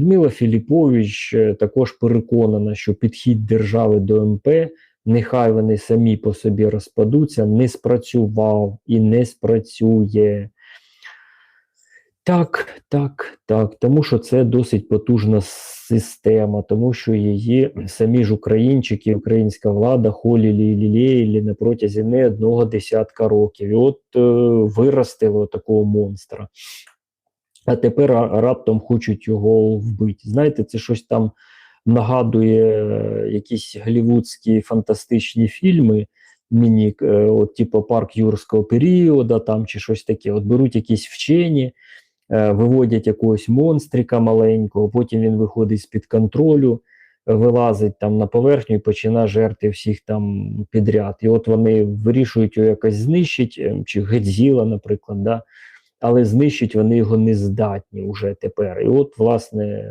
Людмила Філіпович е, також переконана, що підхід держави до МП, нехай вони самі по собі розпадуться, не спрацював і не спрацює. Так, так, так, тому що це досить потужна система, тому що її самі ж українчики, українська влада холілі і на протязі не одного десятка років. І от е, виростили такого монстра. А тепер раптом хочуть його вбити. Знаєте, це щось там нагадує е, якісь голівудські фантастичні фільми. Мені, е, от, типу, парк юрського періоду, там чи щось таке. От беруть якісь вчені, е, виводять якогось монстрика маленького, потім він виходить з-під контролю, вилазить там на поверхню і починає жерти всіх там підряд. І от вони вирішують його якось знищити, чи Гедзіла, наприклад, да? Але знищить вони його не здатні вже тепер. І от, власне,